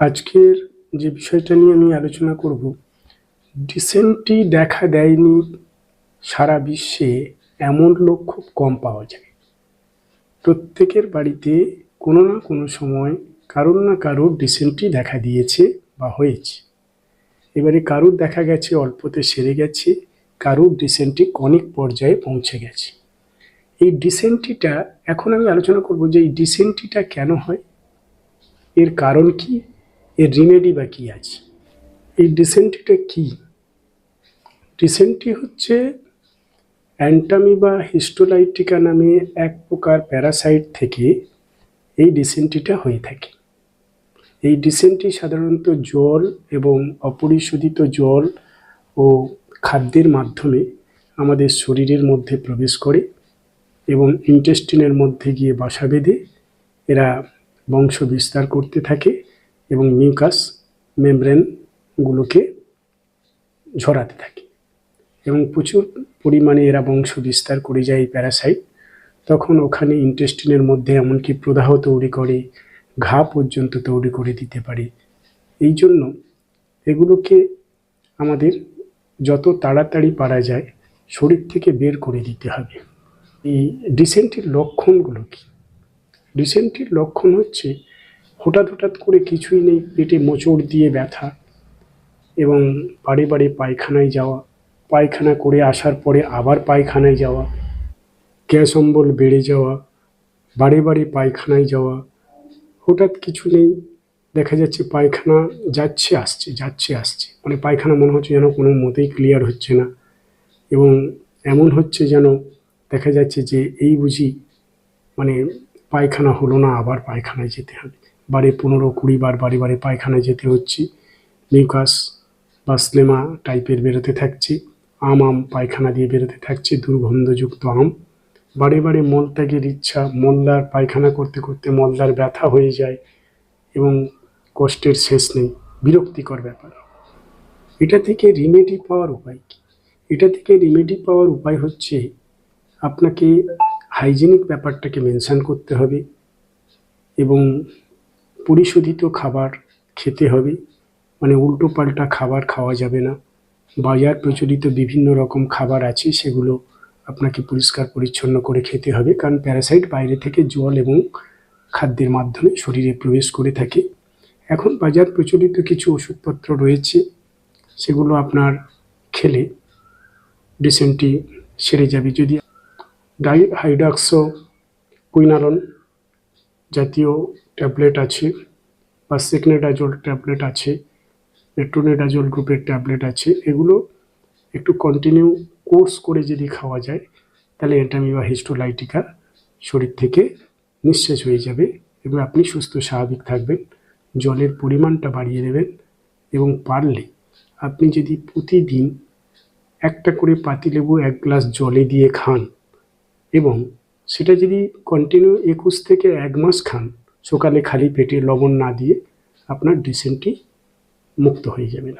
আজকের যে বিষয়টা নিয়ে আমি আলোচনা করব ডিসেন্ট্রি দেখা দেয়নি সারা বিশ্বে এমন লোক খুব কম পাওয়া যায়। প্রত্যেকের বাড়িতে কোনো না কোনো সময় কারোর না কারোর ডিসেন্ট্রি দেখা দিয়েছে বা হয়েছে। এবারে কারুর দেখা গেছে অল্পতে সেরে গেছে, কারুর ডিসেন্ট্রি অনেক পর্যায়ে পৌঁছে গেছে। এই ডিসেন্ট্রিটা এখন আমি আলোচনা করব যে এই ডিসেন্ট্রিটা কেন হয়, এর কারণ কি? এর রিমেডি বা কী আছে? এই ডিসেন্ট্রিটা কি? ডিসেন্ট্রি হচ্ছে অ্যান্টামি বা হিস্টোলাইটিকা নামে এক প্রকার প্যারাসাইট থেকে এই ডিসেন্ট্রিটা হয়ে থাকে। এই ডিসেন্ট্রি সাধারণত জল এবং অপরিশোধিত জল ও খাদ্যের মাধ্যমে আমাদের শরীরের মধ্যে প্রবেশ করে এবং ইন্টেস্টিনের মধ্যে গিয়ে বাসা বেঁধে এরা বংশ বিস্তার করতে থাকে। এবং মিউকাস মেমব্রেনগুলোকে ঝরাতে থাকে। এবং প্রচুর পরিমাণে এরা বংশ বিস্তার করে যায় এই প্যারাসাইট। তখন ওখানে ইন্টেস্টিনের মধ্যে এমনকি প্রদাহ তৈরি করে, ঘা পর্যন্ত তৈরি করে দিতে পারে। এই জন্য এগুলোকে আমাদের যত তাড়াতাড়ি পারা যায়, শরীর থেকে বের করে দিতে হবে। এই ডিসেন্ট্রির লক্ষণগুলো কী? ডিসেন্ট্রির লক্ষণ হচ্ছে হঠাৎ হঠাৎ করে কিছুই নেই, পেটে মোচড় দিয়ে ব্যথা এবং বাড়ি বাড়ি পায়খানায় যাওয়া। পায়খানা করে আসার পরে আবার পায়খানায় যাওয়া। গ্যাস অম্বল বেড়ে যাওয়া বাড়ি বাড়ি পায়খানায় যাওয়া। হঠাৎ কিছু নেই, দেখা যাচ্ছে পায়খানা যাচ্ছে, আসছে যাচ্ছে, আসছে। মানে পায়খানা মনে হচ্ছে যেন কোনো মতেই ক্লিয়ার হচ্ছে না এবং এমন হচ্ছে যেন দেখা যাচ্ছে যে এই বুঝি মানে পায়খানা হলো না, আবার পায়খানায় যেতে হবে। বারে পনেরো কুড়ি বার বারে বারে পায়খানায় যেতে হচ্ছে। মিউকাস বা স্লেমা টাইপের বেরোতে থাকছে। আম আম পায়খানা দিয়ে বেরোতে থাকছে, দুর্গন্ধযুক্ত আম। বারে বারে মলত্যাগের ইচ্ছা, মলদার পায়খানা করতে করতে মলদার ব্যথা হয়ে যায় এবং কষ্টের শেষ নেই, বিরক্তিকর ব্যাপার। এটা থেকে রিমেডি পাওয়ার উপায় কী? এটা থেকে রিমেডি পাওয়ার উপায় হচ্ছে আপনাকে হাইজেনিক ব্যাপারটাকে মেনশান করতে হবে এবং পরিশোধিত খাবার খেতে হবে। মানে উল্টো পাল্টা খাবার খাওয়া যাবে না। বাজার প্রচলিত বিভিন্ন রকম খাবার আছে, সেগুলো আপনাকে পরিষ্কার পরিচ্ছন্ন করে খেতে হবে। কারণ প্যারাসাইট বাইরে থেকে জল এবং খাদ্যের মাধ্যমে শরীরে প্রবেশ করে থাকে। এখন বাজার প্রচলিত কিছু ওষুধপত্র রয়েছে, সেগুলো আপনার খেলে ডিসেন্ট্রি সেরে যাবে। যদি ডাই, হাইড্রাক্সো, কুইনালন জাতীয় ট্যাবলেট আছে বা সেকনেডাজল ট্যাবলেট আছে মেট্রোনেডাজল গ্রুপের ট্যাবলেট আছে, এগুলো একটু কন্টিনিউ কোর্স করে যদি খাওয়া যায়, তাহলে এন্টামি বা হিস্টোলাইটিকা শরীর থেকে নিঃশেষ হয়ে যাবে এবং আপনি সুস্থ, স্বাভাবিক থাকবেন। জলের পরিমাণটা বাড়িয়ে দেবেন এবং পারলে আপনি যদি প্রতিদিন একটা করে পাতিলেবু এক গ্লাস জলে দিয়ে খান এবং সেটা যদি কন্টিনিউ একুশ থেকে এক মাস খান সকালে খালি পেটে লবণ না দিয়ে আপনার ডিসেন্ট্রি মুক্ত হয়ে যাবেন